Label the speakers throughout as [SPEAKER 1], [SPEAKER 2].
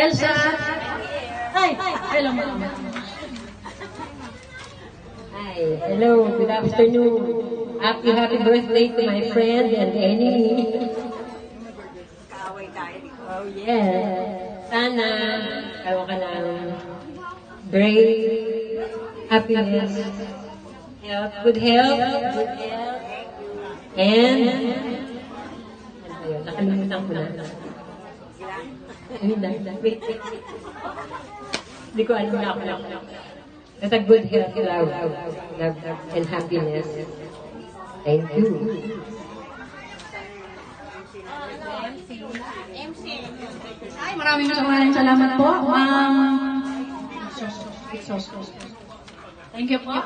[SPEAKER 1] Elsa. Hi. Hello, ma'am.
[SPEAKER 2] Hi, hello, good afternoon. Happy, happy birthday to my friend and enemy. Oh, yeah. Sana, karoon ka ng great happiness, health, good health, good health, and, ano yun? Nakalimutan ko na. Ayun na, wait, wait. Hindi ko alam na ako. That's a good health, love, love, and happiness. Thank you.
[SPEAKER 1] Ay, maraming maraming salamat po, ma'am. Thank you po.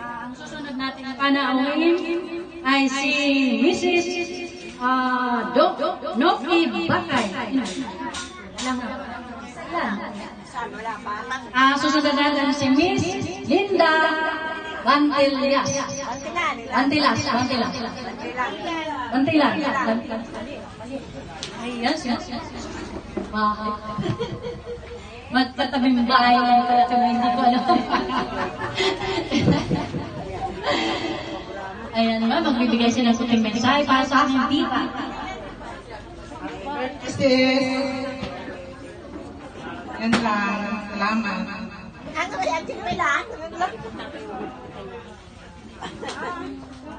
[SPEAKER 1] Ah, ang susunod natin na panauhin ay si Mrs. Ah, Do Noki Bakay. Lang. Lang. Ah, susunod natin si Miss Linda Bantilas. Bantilas, Bantilas. Bantilas. Ay, yes, yes, yes. Bakit? Magkatabing bahay lang pala kami, hindi ko alam. Ayan ba, magbibigay sila ng puting mensahe para sa aking tita.
[SPEAKER 3] Sis, yan lang. Salamat.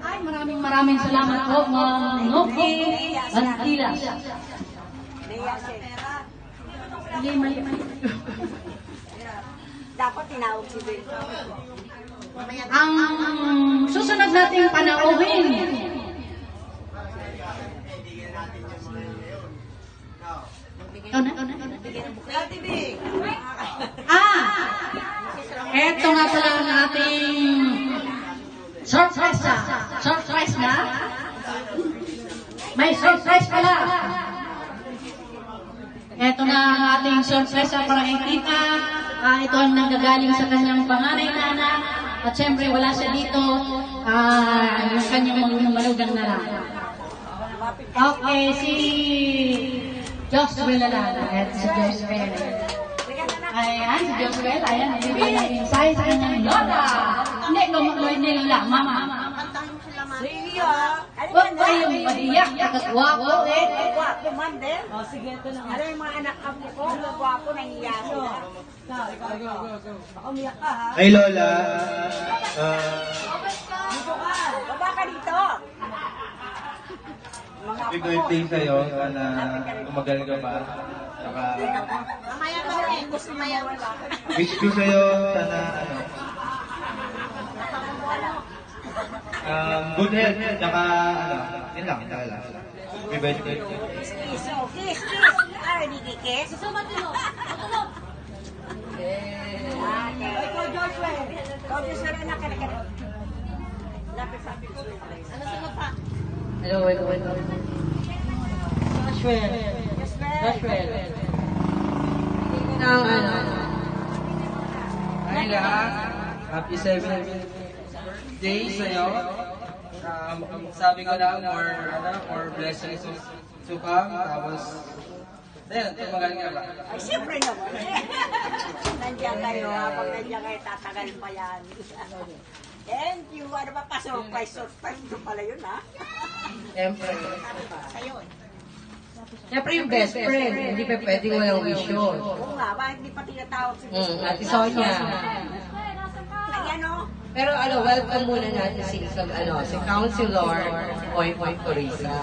[SPEAKER 1] Ay, maraming maraming salamat po, Ma'am Noki Bantilas. Mali, mali, mali.
[SPEAKER 4] Dapat tinawag si Bill.
[SPEAKER 1] Ang susunod nating panauhin. Ito na, ito na, ito na.
[SPEAKER 4] Ate Big!
[SPEAKER 1] Ah! Eto nga pala ang ating surprise na. Surprise na. May surprise pala. Eto na ang ating surprise para kay tita. Ah, ito ang nanggagaling sa kanyang panganay na anak. At syempre wala siya dito. Ah, yung kanyang malugang na lang. Okay, si Joshua na lang. Eto si Joshua. Ayan, si Joshua. Ayan, nagbibigay ng insight sa kanyang lola. Hindi, hindi lang, mama.
[SPEAKER 4] Sige ah!
[SPEAKER 1] Huwag kayong maiyak at wapo eh.
[SPEAKER 4] Man din. O sige, ito lang. Ano yung mga anak kami ko? Mga gwapo, nahiya sila. Baka umiyak ka ha?
[SPEAKER 5] Ay Lola, ah,
[SPEAKER 4] Dito ka! Baba ka dito! Mga
[SPEAKER 5] happy
[SPEAKER 4] ko.
[SPEAKER 5] birthday sa'yo. Sana tumagal ka pa. Saka,
[SPEAKER 4] Mamaya ka rin. Gusto maya wala.
[SPEAKER 5] wish ko sa'yo, sana ano, um, good health. Saka, ano, yun lang, saka lang. Happy birthday.
[SPEAKER 4] Kiss, kiss. Kiss, kiss. Ay, hindi kikiss. Gusto ba ito? Okay. Ikaw, Joshua. Na ka. Lapit sa akin. Ano sa pa?
[SPEAKER 2] Hello, hello, hello.
[SPEAKER 4] Joshua.
[SPEAKER 2] Joshua. Ang ano,
[SPEAKER 6] Hi lahat. Happy 7th birthday sa'yo. Um, sabi ko lang, more, ano, more blessings to, to come. Tapos, ayun, tumagal ka ba?
[SPEAKER 4] Ay, siyempre naman. nandiyan kayo, habang nandiyan kayo, tatagal pa yan. Thank you. Ano ba pa? Surprise, surprise. Ito pala yun, ha?
[SPEAKER 2] siyempre.
[SPEAKER 4] Sa'yo.
[SPEAKER 2] Siyempre yung best friend, hindi pa pwedeng walang wish yun.
[SPEAKER 4] Oo nga, bakit di pa tinatawag si
[SPEAKER 2] Mm, Ate Sonia.
[SPEAKER 4] Ayan, o.
[SPEAKER 2] Pero ano, welcome muna natin si, sa, ano, si Councilor Boy Boy Corisa.